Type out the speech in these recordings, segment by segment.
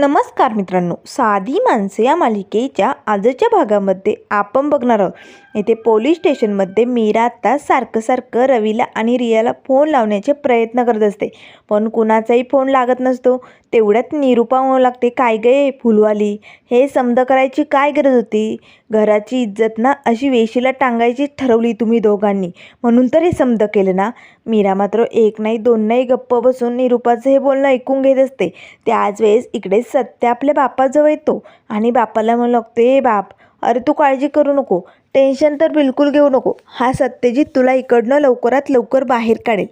नमस्कार मित्रांनो साधी माणसे या मालिकेच्या आजच्या भागामध्ये आपण बघणार आहोत. येथे पोलीस स्टेशनमध्ये मीरा आता सारखं सारखं रवीला आणि रियाला फोन लावण्याचे प्रयत्न करत असते. पण कुणाचाही फोन लागत नसतो. तेवढ्यात निरूपा म्हणू लागते काय गे फुलवाली? हे समद करायची काय गरज होती? घराची इज्जत ना अशी वेशीला टांगायची ठरवली तुम्ही दोघांनी. म्हणून तर हे समद केलं ना. मीरा मात्र एक नाही दोन नाही गप्प बसून निरूपाचं हे बोलणं ऐकून घेत असते. त्याच वेळेस इकडे सत्य आपल्या बापाजवळ येतो आणि बापाला म्हणू लागतो हे बाप अरे तू काळजी करू नको टेन्शन तर बिलकुल घेऊ नको. हा सत्यजित तुला इकडनं लवकरात लवकर बाहेर काढेल.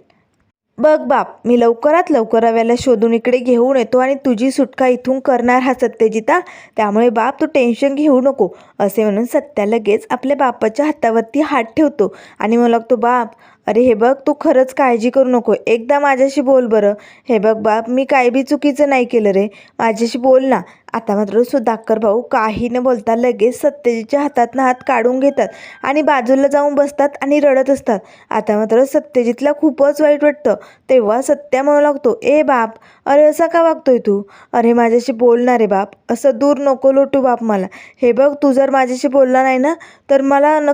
बघ बाप मी लवकरात लवकर रव्याला शोधून इकडे घेऊन येतो आणि तुझी सुटका इथून करणार हा सत्यजिता. त्यामुळे बाप तू टेन्शन घेऊ नको. असे म्हणून सत्या लगेच आपल्या बापाच्या हातावरती हात ठेवतो आणि मला लागतो बाप अरे हे बघ तू खरंच काळजी करू नको. एकदा माझ्याशी बोल बरं. हे बघ बाप मी काय बी चुकीचं नाही केलं रे. माझ्याशी बोल ना. आता मात्र सुधाकर भाऊ काही न बोलता लगेच सत्यजितच्या हातातनं हात काढून घेतात आणि बाजूला जाऊन बसतात आणि रडत असतात. आता मात्र सत्यजितला खूपच वाईट वाटतं. तेव्हा सत्या म्हणू लागतो ए बाप अरे असा का वागतोय तू? अरे माझ्याशी बोलणार रे बाप असं दूर नको लोटू बाप मला. हे बघ तू जर माझ्याशी बोलला नाही ना तर मला न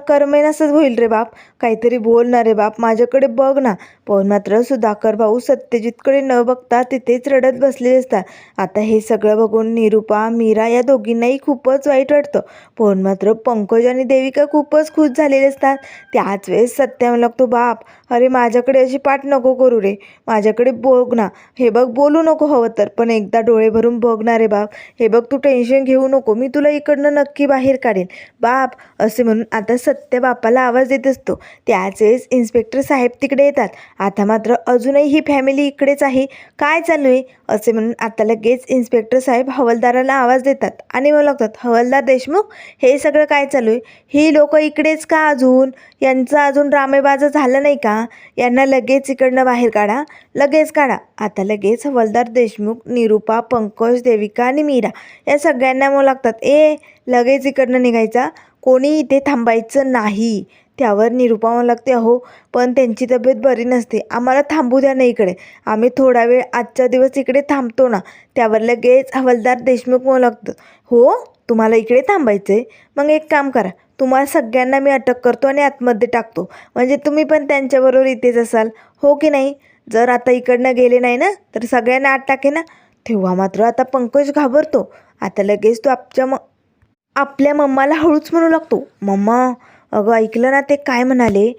असंच होईल रे बाप. काहीतरी बोलणार रे बाप माझ्याकडे बघ ना. पण मात्र सुधाकर भाऊ सत्यजितकडे न बघता तिथेच रडत बसलेले असतात. आता हे सगळं बघून निरूप मीरा या दोघींनाही खूपच वाईट वाटतं. पण मात्र पंकज आणि देविका खूपच खुश झालेले असतात. त्याच वेळेस सत्या लागतो बाप अरे माझ्याकडे अशी पाठ नको करू रे. माझ्याकडे बघ ना. हे बघ बोलू नको हवं तर. पण एकदा डोळे भरून बघ ना रे बाप. हे बघ तू टेन्शन घेऊ नको. मी तुला इकडनं नक्की बाहेर काढेन. बाप असे म्हणून आता सत्य बापाला आवाज देत असतो. त्याच वेळेस इन्स्पेक्टर साहेब तिकडे येतात. आता मात्र अजूनही ही फॅमिली इकडेच आहे. काय चालू आहे? असे म्हणून आता लगेच इन्स्पेक्टर साहेब हवालदाराला आवाज देतात आणि मला लागतात हवालदार देशमुख हे सगळं काय चालू आहे? ही लोक इकडेच का अजून? यांचं अजून रामेबाजा झालं नाही का? यांना लगेच इकडनं बाहेर काढा लगेच काढा. आता लगेच हवालदार देशमुख निरूपा पंकज देविका आणि मीरा या सगळ्यांना मग लागतात ए लगेच इकडनं निघायचा. कोणी इथे थांबायचं नाही. त्यावर निरूपा लागते अहो पण त्यांची तब्येत बरी नसते. आम्हाला थांबू द्या ना इकडे. आम्ही थोडा वेळ आजचा दिवस इकडे थांबतो ना. त्यावर लगेच हवालदार देशमुख म्हणू लागतं हो तुम्हाला इकडे थांबायचं आहे मग एक काम करा. तुम्हाला सगळ्यांना मी अटक करतो आणि आतमध्ये टाकतो. म्हणजे तुम्ही पण त्यांच्याबरोबर इथेच असाल. हो की नाही? जर आता इकडनं गेले नाही ना तर सगळ्यांना आत टाके ना. तेव्हा मात्र आता पंकज घाबरतो. आता लगेच तो आपच्या म आपल्या मम्माला हळूच म्हणू लागतो मम्मा अगं ऐकलं ना ते काय म्हणाले?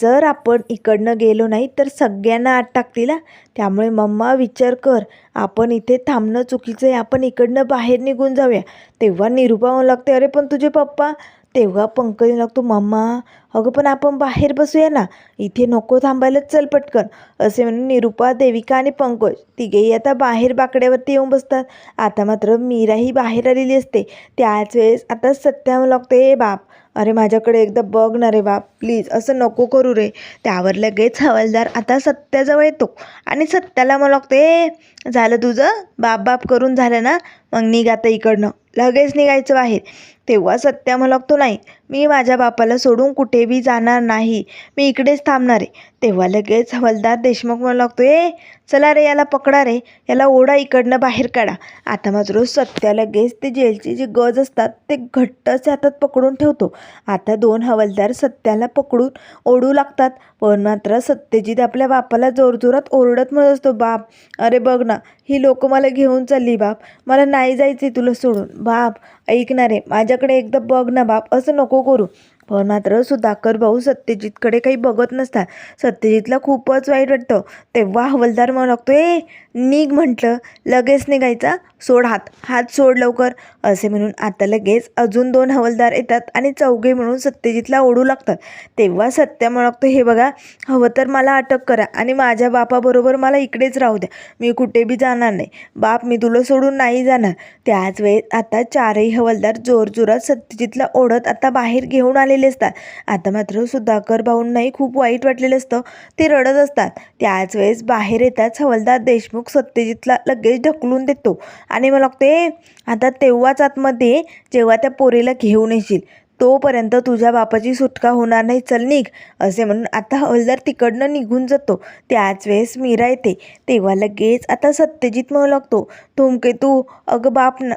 जर आपण इकडनं गेलो नाही तर सगळ्यांना आत टाकतील त्यामुळे मम्मा विचार कर. आपण इथे थांबणं चुकीचं आहे. आपण इकडनं बाहेर निघून जाऊया. तेव्हा निरुपा म्हणू लागते अरे पण तुझे पप्पा? तेव्हा पंकज लागतो मम्मा अगं पण आपण बाहेर बसूया ना. इथे नको थांबायलाच चल पटकन. असे म्हणून निरुपा देविका आणि पंकज तिघेही आता बाहेर बाकड्यावरती येऊन बसतात. आता मात्र मीराही बाहेर आलेली असते. त्याच वेळेस आता सत्या लागते हे बाप अरे माझ्याकडे एकदा बघ ना रे बाप प्लीज असं नको करू रे. त्यावर लगेच हवालदार आता सत्याजवळ येतो. आणि सत्याला मला लागते ए झालं तुझं? बाप बाप करून झालं ना? मग निघ आता इकडनं. लगेच निघायचं बाहेर. तेव्हा सत्या मला तो नाही मी माझ्या बापाला सोडून कुठेही जाणार नाही. मी इकडेच थांबणार आहे. तेव्हा लगेच हवलदार देशमुख म्हणू लागतो ए चला रे याला पकडा रे. याला ओढा इकडनं बाहेर काढा. आता मात्र सत्या लगेच ते जेलचे जे गज असतात ते घट्ट असे हातात पकडून ठेवतो. आता दोन हवलदार सत्याला पकडून ओढू लागतात. पण मात्र सत्यजित आपल्या बापाला जोरजोरात ओरडत म्हणत असतो बाप अरे बघ ना ही लोक मला घेऊन चालली बाप. मला नाही जायचं तुला सोडून. बाप ऐकणारे माझ्याकडे एकदा बघ ना बाप असं नको करू. पण मात्र सुधाकर भाऊ सत्यजितकडे काही बघत नसतात. सत्यजितला खूपच वाईट वाटतं. तेव्हा हवलदार म्हणू लागतो ए निघ म्हटलं लगेच निघायचा. सोड हात हात सोड लवकर. असे म्हणून आता लगेच अजून दोन हवलदार येतात आणि चौघे म्हणून सत्यजितला ओढू लागतात. तेव्हा सत्य म्हणू लागतो हे बघा हवं तर मला अटक करा आणि माझ्या बापाबरोबर मला इकडेच राहू द्या. मी कुठे बी जाणार नाही. बाप मी तुला सोडून नाही जाणार. त्याच वेळेत आता चारही हवलदार जोरजोरात सत्यजितला ओढत आता बाहेर घेऊन आले. झालेले असतात. आता मात्र सुधाकर भाऊंनाही खूप वाईट वाटलेलं असतं. ते रडत असतात. त्याच वेळेस बाहेर येताच हवलदार देशमुख सत्यजितला लगेच ढकलून देतो. आणि मला लागते आता तेव्हाच आतमध्ये जेव्हा त्या पोरीला घेऊन येशील तोपर्यंत तुझ्या बापाची सुटका होणार नाही चल निघ असे म्हणून आता हवलदार तिकडनं निघून जातो. त्याच वेळेस मीरा येते. तेव्हा लगेच आता सत्यजित म्हणू लागतो धूमकेतू अगं बाप ना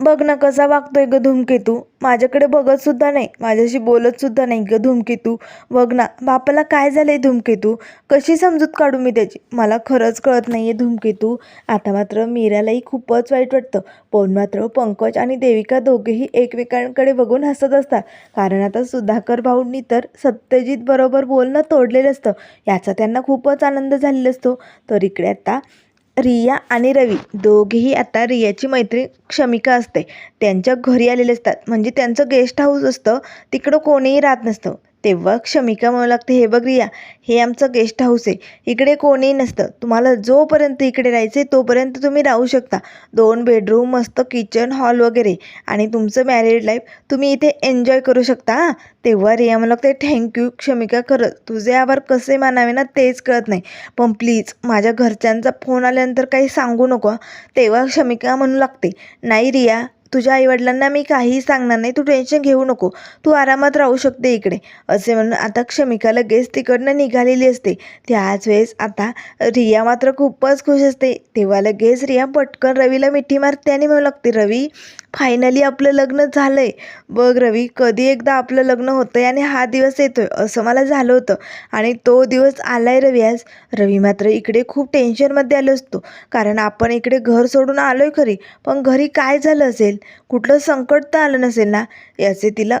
बघ ना कसा वागतोय ग धूमकेतू. माझ्याकडे बघत सुद्धा नाही. माझ्याशी बोलत सुद्धा नाही ग धूमकेतू. बघ ना बापाला काय झालंय धूमकेतू? कशी समजूत काढू मी त्याची? मला खरंच कळत नाही आहे धूमकेतू. आता मात्र मीरालाही खूपच वाईट वाटतं. पण मात्र पंकज आणि देविका दोघेही एकमेकांकडे बघून हसत असतात. कारण आता सुधाकर भाऊंनी तर सत्यजित बरोबर बोलणं तोडलेलं असतं. याचा त्यांना खूपच आनंद झालेला असतो. तर इकडे आता रिया आणि रवी दोघेही आता रियाची मैत्रीण क्षमिका असते. त्यांच्या घरी आलेले असतात. म्हणजे त्यांचं गेस्ट हाऊस असतं. तिकडं कोणीही राहत नसतं. तेव्हा क्षमिका म्हणू लागते हे बघ रिया हे आमचं गेस्ट हाऊस आहे. इकडे कोणीही नसतं. तुम्हाला जोपर्यंत इकडे राहायचं आहे तोपर्यंत तुम्ही राहू शकता. दोन बेडरूम मस्त किचन हॉल वगैरे. आणि तुमचं मॅरिड लाईफ तुम्ही इथे एन्जॉय करू शकता हां? तेव्हा रिया मला लागते थँक्यू क्षमिका खरंच. तुझे आभार कसे मानावे ना तेच कळत नाही. पण प्लीज माझ्या घरच्यांचा फोन आल्यानंतर काही सांगू नको तेव्हा क्षमिका म्हणू लागते नाही रिया तुझ्या आईवडिलांना मी काहीही सांगणार नाही. तू टेन्शन घेऊ नको. तू आरामात राहू शकते इकडे. असे म्हणून आता क्षमिका लगेच तिकडनं निघालेली असते. त्याच वेळेस आता रिया मात्र खूपच खुश असते. तेव्हा लगेच रिया पटकन रवीला मिठी मारते आणि म्हणू लागते रवी फायनली आपलं लग्न झालं आहे बघ रवी कधी एकदा आपलं लग्न होतं आहे आणि हा दिवस येतो आहे असं मला झालं होतं. आणि तो दिवस आला आहे रवी आज. रवी मात्र इकडे खूप टेन्शनमध्ये आलो असतो. कारण आपण इकडे घर सोडून आलो आहे खरी पण घरी काय झालं असेल? कुठलं संकट तर आलं नसेल ना? याचे तिला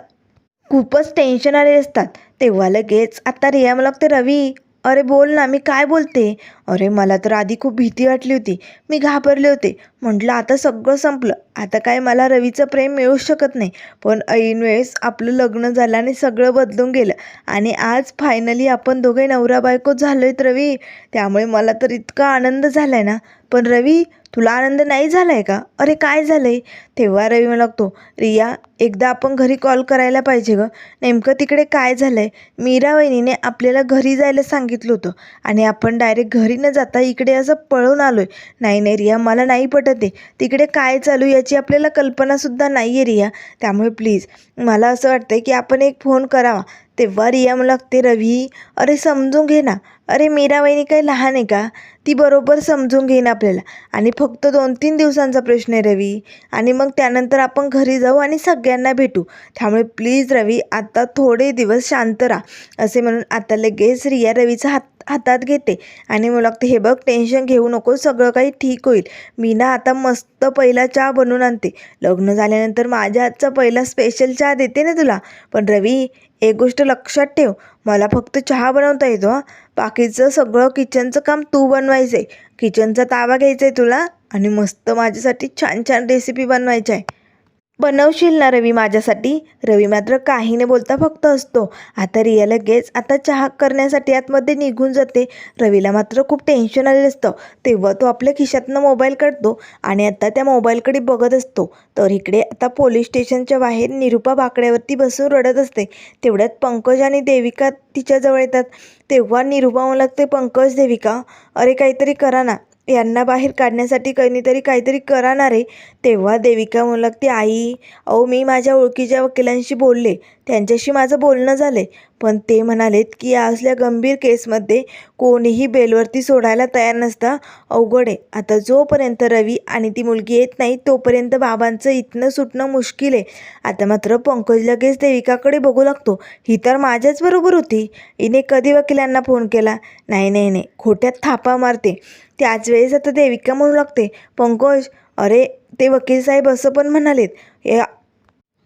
खूपच टेन्शन आले असतात. तेव्हा लगेच आता रिया मला लागते रवी अरे बोल ना मी काय बोलते? अरे मला तर आधी खूप भीती वाटली होती. मी घाबरले होते. म्हटलं आता सगळं संपलं. आता काय मला रवीचं प्रेम मिळूच शकत नाही. पण ऐन वेळेस आपलं लग्न झालं आणि सगळं बदलून गेलं. आणि आज फायनली आपण दोघे नवरा बायको झालो आहेत रवी. त्यामुळे मला तर इतका आनंद झाला आहे ना. पण रवी तुला आनंद नाही झाला आहे का? अरे काय झालं आहे तेव्हा रवी मला लागतो रिया एकदा आपण घरी कॉल करायला पाहिजे गं. नेमकं तिकडे काय झालं आहे मीरा वहिनीने आपल्याला घरी जायला सांगितलं होतं आणि आपण डायरेक्ट घरी न जाता इकडे असं पळून आलो आहे नाही नाही रिया मला नाही पटत आहे तिकडे काय चालू याची आपल्याला कल्पनासुद्धा नाही आहे रिया. त्यामुळे प्लीज मला असं वाटतं आहे की आपण एक फोन करावा. तेव्हा रिया मला लागते रवी अरे समजून घे ना. अरे मीरा वहिनी काही लहान आहे का? ती बरोबर समजून घेईन आपल्याला. आणि फक्त दोन तीन दिवसांचा प्रश्न आहे रवी. आणि मग त्यानंतर आपण घरी जाऊ आणि त्यांना भेटू. त्यामुळे प्लीज रवी आता थोडे दिवस शांत राहा असे म्हणून आता लगेच रिया रवीचा हात हातात घेते. आणि मला लागते हे बघ टेन्शन घेऊ नको सगळं काही ठीक होईल. मी ना आता मस्त पहिला चहा बनवून आणते. लग्न झाल्यानंतर माझ्या हातचा पहिला स्पेशल चहा देते ना तुला? पण रवी एक गोष्ट लक्षात ठेव. मला फक्त चहा बनवता येतो हां. बाकीचं सगळं किचनचं काम तू बनवायचं आहे किचनचा ताबा घ्यायचा आहे तुला आणि मस्त माझ्यासाठी छान छान रेसिपी बनवायच्या. आहे बनवशील ना रवी माझ्यासाठी? रवी मात्र काही न बोलता फक्त असतो आता रिया लगेच आता चहा करण्यासाठी आतमध्ये निघून जाते. रवीला मात्र खूप टेन्शन आलेलं असतं. तेव्हा तो आपल्या खिशातनं मोबाईल काढतो आणि आता त्या मोबाईलकडे बघत असतो. तर इकडे आता पोलीस स्टेशनच्या बाहेर निरुपा बाकड्यावरती बसून रडत असते. तेवढ्यात पंकज आणि देविका तिच्याजवळ येतात. तेव्हा निरुपा मला लागते पंकज देविका अरे काहीतरी करा ना. यांना बाहेर काढण्यासाठी कोणीतरी काहीतरी करणार आहे. तेव्हा देविका म्हणू लागते आई अहो मी माझ्या ओळखीच्या वकिलांशी बोलले. त्यांच्याशी माझं बोलणं झालं पण ते म्हणालेत की या असल्या गंभीर केसमध्ये कोणीही बेलवरती सोडायला तयार नसतं. अवघड आहे. आता जोपर्यंत रवी आणि ती मुलगी येत नाही तोपर्यंत बाबांचं इथनं सुटणं मुश्किल आहे. आता मात्र पंकज लगेच देविकाकडे बघू लागतो. ही तर माझ्याच बरोबर होती. हिने कधी वकिलांना फोन केला? नाही नाही नाही. खोट्यात थापा मारते. त्याच वेळेस आता देविका म्हणू लागते पंकज अरे ते वकील साहेब असं पण म्हणालेत या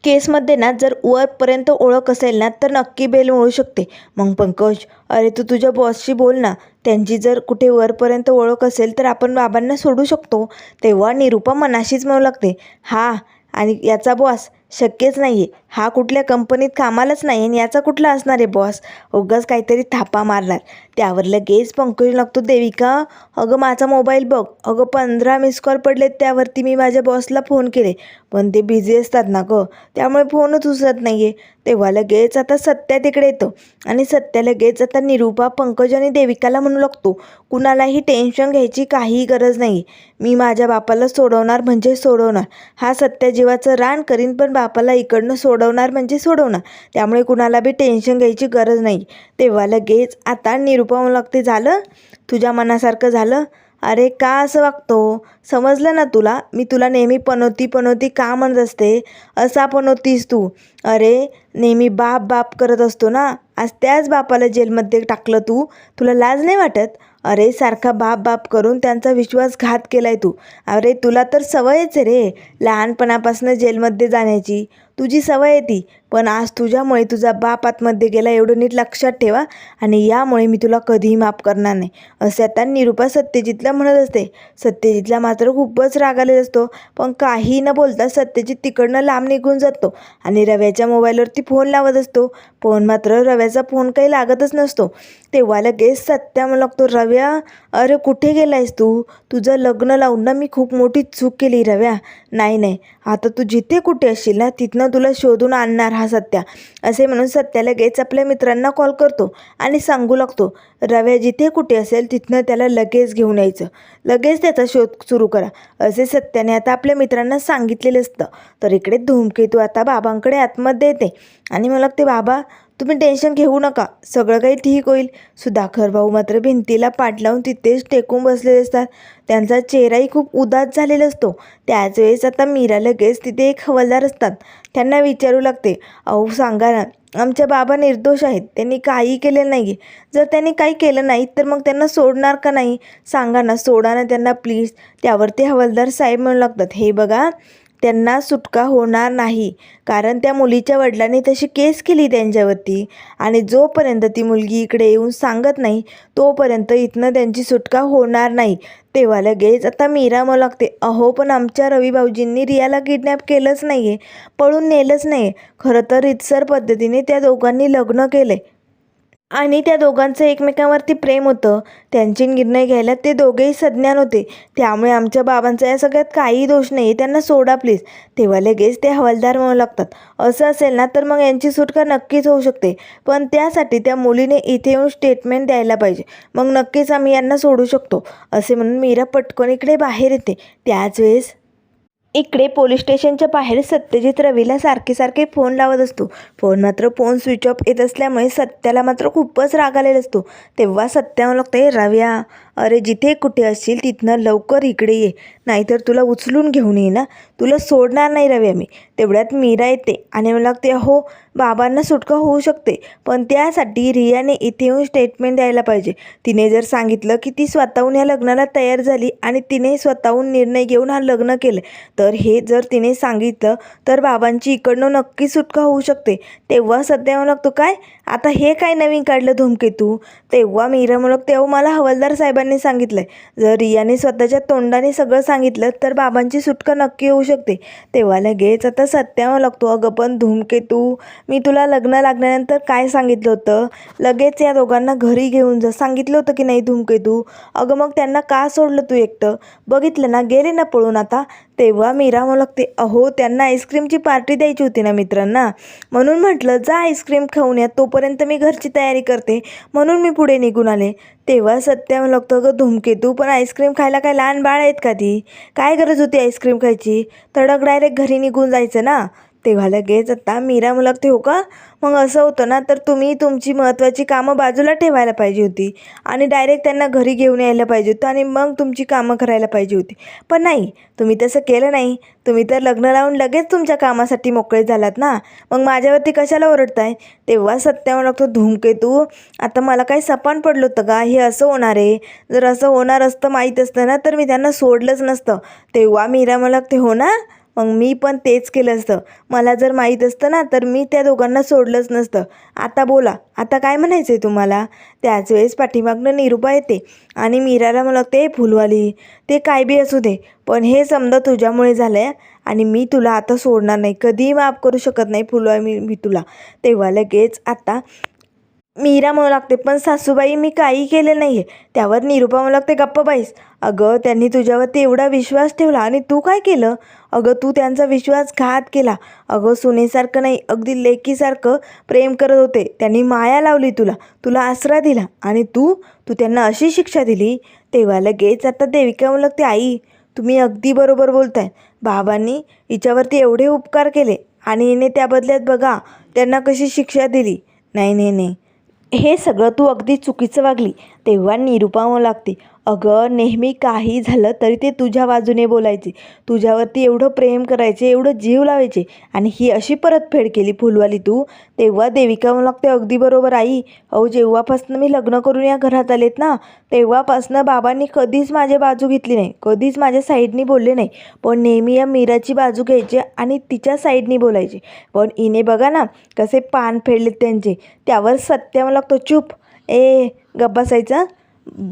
केसमध्ये ना जर वरपर्यंत ओळख असेल ना तर नक्की बेल मिळू शकते. मग पंकज अरे तू तुझ्या बॉसशी बोल ना त्यांची जर कुठे वरपर्यंत ओळख असेल तर आपण बाबांना सोडू शकतो. तेव्हा निरूपा मनाशीच म्हणू लागते हा आणि याचा बॉस शक्यच नाही आहे हा कुठल्या कंपनीत कामालाच नाही आणि याचा कुठला असणार आहे बॉस? उगाच काहीतरी थापा मारणार. त्यावर लगेच पंकज लागतो देविका. अगं माझा मोबाईल बघ. अगं पंधरा मिस कॉल पडलेत त्यावरती मी माझ्या बॉसला फोन केले. पण ते बिझी असतात ना गं. त्यामुळे फोनच उचलत नाही आहे तेव्हा लगेच आता सत्या तिकडे येतो. आणि सत्या लगेच आता निरूपा पंकज आणि देविकाला म्हणू लागतो. कुणालाही टेन्शन घ्यायची काहीही गरज नाही. मी माझ्या बापाला सोडवणार म्हणजे सोडवणार. हा सत्या जीवाचं रान करीन पण बापाला इकडनं सोडवणार म्हणजे सोडवणार. त्यामुळे कुणाला बी टेन्शन घ्यायची गरज नाही. तेव्हा लगेच आता निरू रुपावून लागते झालं तुझ्या मनासारखं झालं. अरे का असं वागतो? समजलं ना तुला? मी तुला नेहमी पनोती पनोती का म्हणत असते? असा पनोतीस तू. अरे नेहमी बाप बाप करत असतो ना? आज त्याच बापाला जेलमध्ये टाकलं तू? तुला लाज नाही वाटत? अरे सारखा बाप बाप करून त्यांचा विश्वासघात केला आहे तू. अरे तुला तर सवयच आहे रे लहानपणापासून जेलमध्ये जाण्याची. तुझी सवय आहे ती. पण आज तुझ्यामुळे तुझा बाप आतमध्ये गेला एवढं नीट लक्षात ठेवा आणि यामुळे मी तुला कधीही माफ करणार नाही. असे आता निरूपा सत्यजितला म्हणत असते. सत्यजितला मात्र खूपच राग आलेला असतो. पण काही न बोलता सत्यजित तिकडनं लांब निघून जातो आणि रव्याच्या मोबाईलवरती फोन लावत असतो. पण मात्र रव्याचा फोन काही लागतच नसतो. तेव्हा लगेच सत्या म्हणू लागतो रव्या अरे कुठे गेलायस तू? तुझं लग्न लावून ना मी खूप मोठी चूक केली रव्या. नाही नाही. आता तू जिथे कुठे असशील ना तिथनं तुला शोधून आणणार हा सत्या. असे म्हणून सत्या लगेच आपल्या मित्रांना कॉल करतो आणि सांगू लागतो रव्या जिथे कुठे असेल तिथनं त्याला लगेच घेऊन यायचं. लगेच त्याचा शोध सुरू करा. असे सत्याने आता आपल्या मित्रांना सांगितलेलं असतं. तर इकडे धूमकेतू आता बाबांकडे आतमध्ये येते. आणि मला ते बाबा तुम्ही टेन्शन घेऊ नका. सगळं काही ठीक होईल. सुधाकर भाऊ मात्र भिंतीला पाठ लावून तिथेच टेकून बसलेले असतात. त्यांचा चेहराही खूप उदास झालेला असतो. त्याच वेळेस आता मीरा लगेच तिथे एक हवालदार असतात. त्यांना विचारू लागते अहो सांगा ना आमच्या बाबा निर्दोष आहेत. त्यांनी काही केलेलं नाही आहे जर त्यांनी काही केलं नाही तर मग त्यांना सोडणार का नाही? सांगा ना सोडा ना त्यांना प्लीज. त्यावर ते हवालदार साहेब म्हणू लागतात हे बघा त्यांना सुटका होणार नाही. कारण त्या मुलीच्या वडिलांनी तशी केस केली त्यांच्यावरती. आणि जोपर्यंत ती मुलगी इकडे येऊन सांगत नाही तोपर्यंत इथनं त्यांची सुटका होणार नाही. तेव्हा लगेच आता मीरा मग लागते अहो पण आमच्या रवी भाऊजींनी रियाला किडनॅप केलंच नाही आहे पळून नेलंच नाही आहे खरं तर रितसर पद्धतीने त्या दोघांनी लग्न केलं आणि त्या दोघांचं एकमेकांवरती प्रेम होतं. त्यांचे निर्णय घ्यायला ते दोघेही सज्ञान होते. त्यामुळे आमच्या बाबांचा या सगळ्यात काही दोष नाही. त्यांना सोडा प्लीज तेव्हा लगेच ते हवालदार म्हणू लागतात. असं असेल ना तर मग यांची सुटका नक्कीच होऊ शकते. पण त्यासाठी त्या मुलीने इथे येऊन स्टेटमेंट द्यायला पाहिजे. मग नक्कीच आम्ही यांना सोडू शकतो. असे म्हणून मीरा पटकन इकडे बाहेर येते. त्याच वेळेस इकडे पोलीस स्टेशनच्या बाहेर सत्यजित रवीला सारखे सारखे फोन लावत असतो. फोन मात्र फोन स्विच ऑफ येत असल्यामुळे सत्याला मात्र खूपच राग आलेला असतो. तेव्हा सत्या लागतं रव्या अरे जिथे कुठे असशील तिथनं लवकर इकडे ये. नाहीतर तुला उचलून घेऊन ये ना तुला सोडणार नाही रवी आम्ही. तेवढ्यात मीरा येते आणि मला लागते हो बाबांना सुटका होऊ शकते. पण त्यासाठी रियाने इथे येऊन स्टेटमेंट द्यायला पाहिजे. तिने जर सांगितलं की ती स्वतःहून या लग्नाला तयार झाली आणि तिने स्वतःहून निर्णय घेऊन हा लग्न केलं तर हे जर तिने सांगितलं तर बाबांची इकडनं नक्की सुटका होऊ शकते. तेव्हा सध्या मला लागतो काय? आता हे काय नवीन काढलं धूमकेतू? तेव्हा मीरा म्हणत तेव्हा मला हवालदार साहेबांनी सांगितलं आहे जर रियाने स्वतःच्या तोंडाने सगळं सांगितलं तर बाबांची सुटका नक्की होऊ शकते. तेव्हा लगेच आता सत्यावर लागतो. अगं पण धूमकेतू मी तुला लग्न लागल्यानंतर काय सांगितलं होतं? लगेच या दोघांना घरी घेऊन जा. सांगितलं होतं की नाही धूमकेतू? अगं मग त्यांना का सोडलं तू एकटं? बघितलं ना गेले ना पळून आता? तेव्हा मीरा मला लागते अहो त्यांना आईस्क्रीमची पार्टी द्यायची होती ना मित्रांना. म्हणून म्हटलं जा आईस्क्रीम खाऊन या तोपर्यंत मी घरची तयारी करते. म्हणून मी पुढे निघून आले. तेव्हा सत्या मला लागतं अगं धुमकेतू पण आईस्क्रीम खायला काय लहान बाळ आहेत का ती? काय गरज होती आईस्क्रीम खायची? तडक डायरेक्ट घरी निघून जायचं ना? तेव्हा लगेच आता मीरा मुलाक लागते हो का? मग असं होतं ना तर तुम्ही तुमची महत्त्वाची कामं बाजूला ठेवायला पाहिजे होती. आणि डायरेक्ट त्यांना घरी घेऊन यायला पाहिजे होतं आणि मग तुमची कामं करायला पाहिजे होती. पण नाही तुम्ही तसं केलं नाही. तुम्ही तर लग्न लावून लगेच तुमच्या कामासाठी मोकळे झालात ना. मग माझ्यावरती कशाला ओरडताय? तेव्हा सत्यावर लागतो धूमकेतू आता मला काही सपान पडलं होतं का? हे असं होणार आहे. जर असं होणार असतं माहीत असतं ना तर मी त्यांना सोडलंच नसतं. तेव्हा मीरा मला ते हो ना? मग मी पण तेच केलं असतं. मला जर माहीत असतं ना तर मी त्या दोघांना सोडलंच नसतं. आता बोला आता काय म्हणायचं आहे तुम्हाला? त्याच वेळेस पाठीमागनं निरुपा येते आणि मीराला मला ते फुलवाली ते काय बी असू दे पण हे समजा तुझ्यामुळे झालं आहे आणि मी तुला आता सोडणार नाही. कधीही माफ करू शकत नाही फुलवा मी मी तुला. तेव्हा लगेच आता मीरा म्हणू लागते पण सासूबाई मी काही केलं नाही आहे त्यावर निरुपा म्हणू लागते गप्प बाईस अगं त्यांनी तुझ्यावरती एवढा विश्वास ठेवला आणि तू काय केलं? अगं तू त्यांचा विश्वासघात केला. अगं सुनेसारखं नाही अगदी लेकीसारखं प्रेम करत होते. त्यांनी माया लावली तुला. तुला आसरा दिला. आणि तू? तू त्यांना अशी शिक्षा दिली? तेव्हा लगेच आता देविका म्हणू लागते आई तुम्ही अगदी बरोबर बोलताय. बाबांनी हिच्यावरती एवढे उपकार केले आणि हिने त्या बदल्यात बघा त्यांना कशी शिक्षा दिली. नाही नाही नाही. हे सगळं तू अगदी चुकीचं वागली तेव्हा निरुपा लागते. अगं नेहमी काही झालं तरी ते तुझ्या बाजूने बोलायचे. तुझ्यावरती एवढं प्रेम करायचे एवढं जीव लावायचे. आणि ही अशी परतफेड केली फुलवाली तू. तेव्हा देविका म्हणू लागते अगदी बरोबर आई अहो जेव्हापासनं मी लग्न करून या घरात आलेत ना तेव्हापासनं बाबांनी कधीच माझी बाजू घेतली नाही कधीच माझ्या साईडनी बोलले नाही. पण नेहमी या मीराची बाजू घ्यायची आणि तिच्या साईडनी बोलायचे. पण इने बघा ना कसे पान फेडलेत त्यांचे. त्यावर सत्य मला लागतो चूप. ए गप्प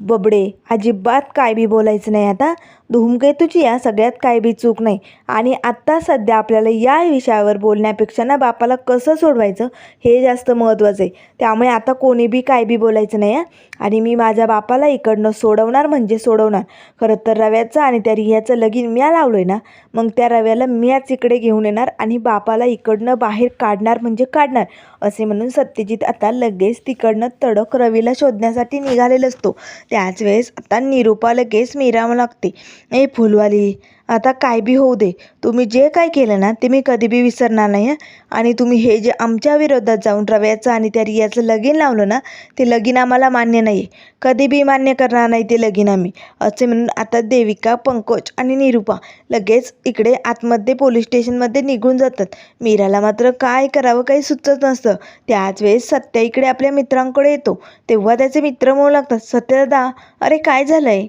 बबडे अजिबात काय बी बोलायचं नाही आता. धूमकेतूची या सगळ्यात काय बी चूक नाही. आणि आत्ता सध्या आपल्याला या विषयावर बोलण्यापेक्षा ना बापाला कसं सोडवायचं हे जास्त महत्त्वाचं आहे. त्यामुळे आता कोणी बी काय बी बोलायचं नाही आहे आणि मी माझ्या बापाला इकडनं सोडवणार म्हणजे सोडवणार. खरं तर रव्याचं आणि त्या रिह्याचं लगीन म्या लावलो आहे ना मग त्या रव्याला म्याच इकडे घेऊन येणार आणि बापाला इकडनं बाहेर काढणार म्हणजे काढणार असे म्हणून सत्यजित आता लगेच तिकडनं तडक रवीला शोधण्यासाठी निघालेला असतो. त्याच वेळेस आता निरूपा लगेच मिरावं लागते ए फुलवाली आता काय बी होऊ दे. तुम्ही जे काय केलं ना ते मी कधी बी विसरणार नाही आणि तुम्ही हे जे आमच्या विरोधात जाऊन रव्याचं आणि त्या रियाचं लगीन लावलं ना ते लगीन आम्हाला मान्य नाही आहे कधी बी मान्य करणार नाही ते लगीन आम्ही. असे म्हणून आता देविका पंकज आणि निरूपा लगेच इकडे आतमध्ये पोलीस स्टेशनमध्ये निघून जातात. मीराला मात्र काय करावं काही सुचत नसतं. त्याच वेळेस सत्या इकडे आपल्या मित्रांकडे येतो. तेव्हा त्याचे मित्र म्हणू लागतात सत्यदादा अरे काय झालं आहे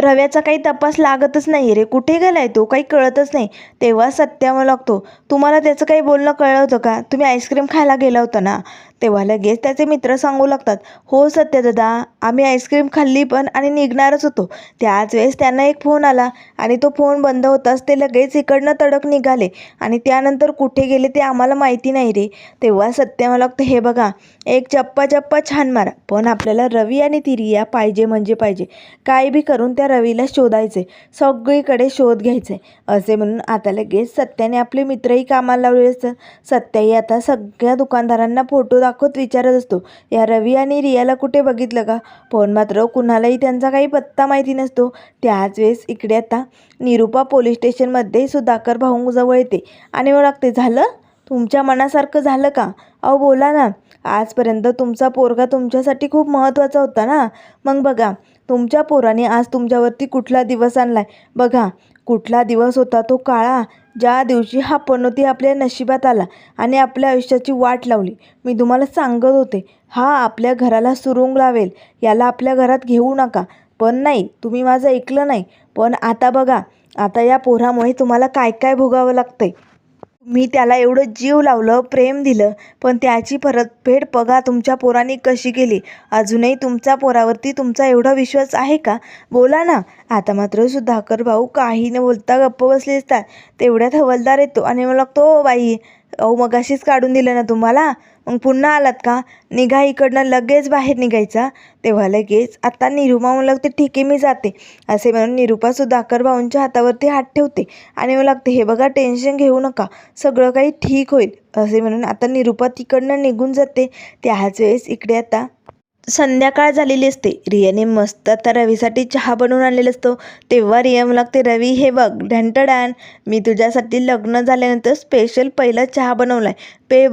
रव्याचा काही तपास लागतच नाही रे. कुठे गेलाय तो? काही कळतच नाही. तेव्हा सत्यावा लागतो. तुम्हाला त्याचं काही बोलणं कळलं होतं का? तुम्ही आईस्क्रीम खायला गेला होता ना? तेव्हा लगेच त्याचे मित्र सांगू लागतात हो सत्य दादा आम्ही आईस्क्रीम खाल्ली पण आणि निघणारच होतो. त्याच वेळेस त्यांना एक फोन आला आणि तो फोन बंद होताच ते लगेच इकडनं तडक निघाले आणि त्यानंतर कुठे गेले ते आम्हाला माहिती नाही रे. तेव्हा सत्य मला वाटतं हे बघा एक चप्पा चप्पा छान मारा पण आपल्याला रवी आणि तिरिया पाहिजे म्हणजे पाहिजे. काय बी करून त्या रवीला शोधायचे सगळीकडे शोध घ्यायचे असे म्हणून आता लगेच सत्याने आपले मित्रही कामाला लावले असतात. सत्याही आता सगळ्या दुकानदारांना फोटो दाखवत विचारत असतो या रवी आणि रियाला कुठे बघितलं का? पण मात्र कुणालाही त्यांचा काही पत्ता माहिती नसतो. त्याच वेळेस इकडे आता निरुपा पोलीस स्टेशनमध्ये सुधाकर भाऊजवळ येते आणि मग लागते झालं? तुमच्या मनासारखं झालं का? अहो बोला ना. आजपर्यंत तुमचा पोरगा तुमच्यासाठी खूप महत्त्वाचा होता ना. मग बघा तुमच्या पोराने आज तुमच्यावरती कुठला दिवस आणलाय? बघा कुठला दिवस होता तो काळा. ज्या दिवशी हा पनोती आपल्या नशिबात आला आणि आपल्या आयुष्याची वाट लावली मी तुम्हाला सांगत होते हा आपल्या घराला सुरुंग लावेल याला आपल्या घरात घेऊ नका. पण नाही तुम्ही माझं ऐकलं नाही. पण आता बघा आता या पोरामुळे तुम्हाला काय काय भोगावं लागतंय? मी त्याला एवढं जीव लावलं प्रेम दिलं पण त्याची परतफेड बघा तुमच्या पोराने कशी केली. अजूनही तुमच्या पोरावरती तुमचा एवढा विश्वास आहे का? बोला ना. आता मात्र सुधाकर भाऊ काही न बोलता गप्प बसले असतात. तेवढ्यात हवलदार येतो आणि मला लागतो बाई अहो मगाशीच काढून दिलं ना तुम्हाला? मग पुन्हा आलात का? निघा इकडनं लगेच बाहेर निघायचा. तेव्हा लगेच आता निरुपा म्हणू लागते ठीक आहे मी जाते. असे म्हणून निरुपा सुधाकर भाऊंच्या हातावरती हात ठेवते आणि म्हणू लागते हे बघा टेन्शन घेऊ नका सगळं काही ठीक होईल. असे म्हणून आता निरुपा तिकडनं निघून जाते. त्याच वेळेस इकडे आता संध्याकाळ झालेली असते. रियाने मस्त आता रवीसाठी चहा बनवून आणलेला असतो. तेव्हा रिया मला लागते रवी हे बघ ढंटडान मी तुझ्यासाठी लग्न झाल्यानंतर स्पेशल पहिला चहा बनवला आहे पे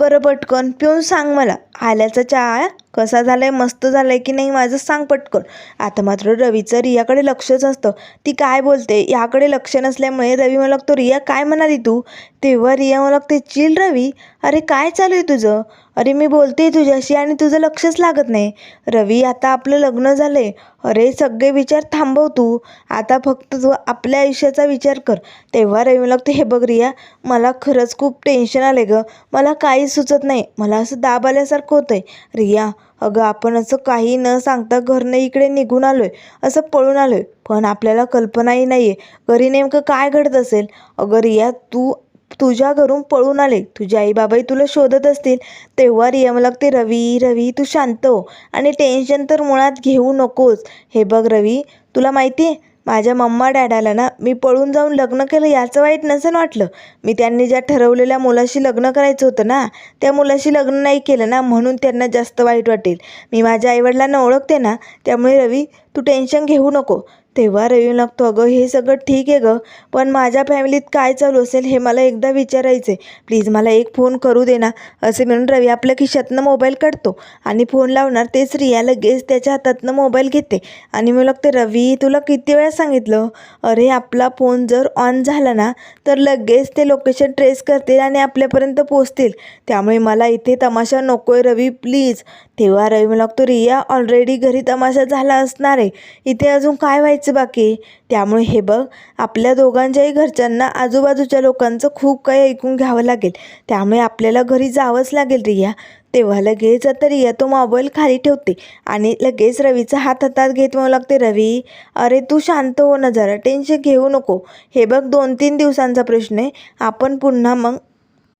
बरं पटकन पिऊन सांग मला. आल्याचा चहा कसा झालाय मस्त झालाय की नाही माझं सांग पटकन. आता मात्र रवीचं रियाकडे लक्षच असतं ती काय बोलते? याकडे लक्ष नसल्यामुळे रवी मला लागतो रिया काय म्हणाली तू? तेव्हा रिया मला लागते चिल रवी. अरे काय चालू आहे तुझं? अरे मी बोलते तुझ्याशी आणि तुझं लक्षच लागत नाही. रवी आता आपलं लग्न झालंय. अरे सगळे विचार थांबव तू. आता फक्त तू आपल्या आयुष्याचा विचार कर. तेव्हा रवी मला लागते हे बघ रिया मला खरंच खूप टेन्शन आले गं. मला काही सुचत नाही. मला असं दाब आल्यासारखं होतंय. रिया अगं आपण असं काही न सांगता घरनं इकडे निघून आलोय असं पळून आलोय. पण आपल्याला कल्पनाही नाही आहे घरी नेमकं काय घडत असेल? अगं रिया तू तुझ्या घरून पळून आले. तुझे आईबाबाही तुला शोधत असतील. तेव्हा रिया मला लागते रवी रवी तू शांत हो. आणि टेन्शन तर मुळात घेऊ नकोस. हे बघ रवी तुला माहिती आहे माझ्या मम्मा डॅडाला ना मी पळून जाऊन लग्न केलं याचं वाईट नसेल वाटलं. मी त्यांनी ज्या ठरवलेल्या मुलाशी लग्न करायचं होतं ना त्या मुलाशी लग्न नाही केलं ना म्हणून त्यांना जास्त वाईट वाटेल. मी माझ्या आईवडिलांना ओळखते ना त्यामुळे रवी तू टेन्शन घेऊ नको. तेव्हा रवी लागतो अगं हे सगळं ठीक आहे गं पण माझ्या फॅमिलीत काय चालू असेल हे मला एकदा विचारायचं आहे प्लीज मला एक फोन करू दे ना असे म्हणून रवी आपल्या खिशातनं मोबाईल काढतो आणि फोन लावणार तेच रिया लगेच त्याच्या हातातनं मोबाईल घेते. आणि मी लागते रवी तुला किती वेळा सांगितलं? अरे आपला फोन जर ऑन झाला ना तर लगेच ते लोकेशन ट्रेस करतील आणि आपल्यापर्यंत पोचतील त्यामुळे मला इथे तमाशा नको आहे रवी प्लीज. तेव्हा रवी मला लागतो रिया ऑलरेडी घरी तमाशा झाला असणार आहे. इथे अजून काय व्हायचं? बाकी त्यामुळे हे बघ आपल्या दोघांच्याही घरच्यांना आजूबाजूच्या लोकांचं खूप काही ऐकून घ्यावं लागेल. त्यामुळे आपल्याला घरी जावंच लागेल रिया. तेव्हा लगेच आता रिया तो मोबाईल खाली ठेवते आणि लगेच रवीचा हात हातात घेत म्हणू लागते रवी अरे तू शांत हो ना जरा टेन्शन घेऊ नको. हे बघ दोन तीन दिवसांचा प्रश्न आहे. आपण पुन्हा मग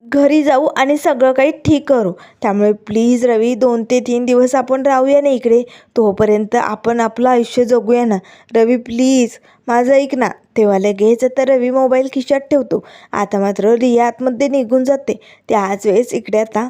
घरी जाऊ आणि सगळं काही ठीक करू. त्यामुळे प्लीज रवी दोन ते तीन दिवस आपण राहूया ना इकडे. तोपर्यंत आपण आपलं आयुष्य जगूया ना. रवी प्लीज माझं ऐक ना. तेव्हा लगेच आता रवी मोबाईल खिशात ठेवतो. आता मात्र रिया आतमध्ये निघून जाते. त्याच वेळेस इकडे आता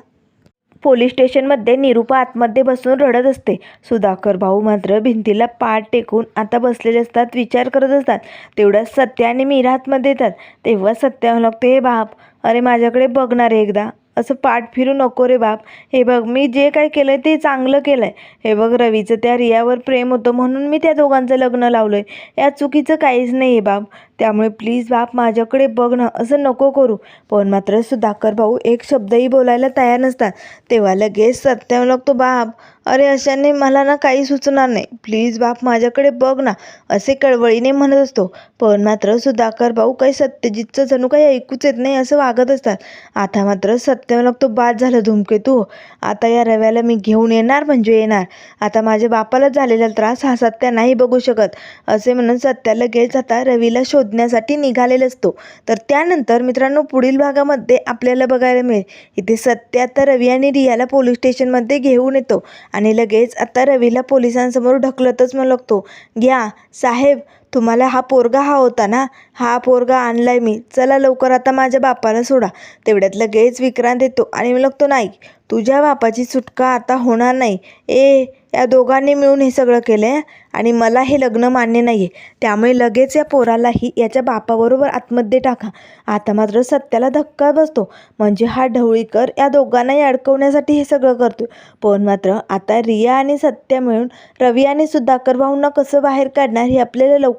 पोलीस स्टेशनमध्ये निरूपा आतमध्ये बसून रडत असते. सुधाकर भाऊ मात्र भिंतीला पाठ टेकून आता बसलेले असतात विचार करत असतात. तेवढ्यात सत्या आणि मीरा आतमध्ये येतात. तेव्हा सत्या लागतो हे बाप. अरे माझ्याकडे बघणार आहे एकदा. असं पाठ फिरू नको रे बाप. हे बघ मी जे काय केलं ते चांगलं केलं आहे हे बघ रवीचं त्या रियावर प्रेम होतं म्हणून मी त्या दोघांचं लग्न लावलं आहे या चुकीचं काहीच नाही आहे बाप. त्यामुळे प्लीज बाप माझ्याकडे बघ ना असं नको करू. पण मात्र सुधाकर भाऊ एक शब्दही बोलायला तयार नसतात. तेव्हा लगेच सत्यावर लागतो बाप अरे अशाने मला ना काही सुचणार नाही. प्लीज बाप माझ्याकडे बघ ना असे कळवळीने म्हणत असतो. पण मात्र सुधाकर भाऊ काही सत्यजितचं जणू काही ऐकूच येत नाही असं वागत असतात. आता मात्र सत्यावर लागतो बाद झालं धूमकेतू. आता या रव्याला मी घेऊन येणार म्हणजे येणार. आता माझ्या बापाला झालेला त्रास हा सत्या नाही बघू शकत असे म्हणून सत्या लगेच आता रवीला शोध शोधण्यासाठी निघालेला असतो. तर त्यानंतर मित्रांनो पुढील भागामध्ये आपल्याला बघायला मिळेल. इथे सत्या आता रवी आणि रियाला पोलीस स्टेशनमध्ये घेऊन येतो. आणि लगेच आता रवीला पोलिसांसमोर ढकलतच म्हणू लागतो. घ्या साहेब तुम्हाला हा पोरगा हा होता ना? हा पोरगा आणलाय मी. चला लवकर आता माझ्या बापाला सोडा. तेवढ्यात लगेच विक्रांत येतो आणि मी लागतो नाही तुझ्या बापाची सुटका आता होणार नाही. ए या दोघांनी मिळून हे सगळं केलं आहे आणि मला हे लग्न मान्य नाही आहे त्यामुळे लगेच या पोरालाही याच्या बापाबरोबर आतमध्ये टाका. आता मात्र सत्याला धक्का बसतो. म्हणजे हा ढवळीकर या दोघांनाही अडकवण्यासाठी हे सगळं करतो पण मात्र आता रिया आणि सत्या मिळून रवी आणि सुधाकर भाऊंना कसं बाहेर काढणार हे आपल्याला लवकर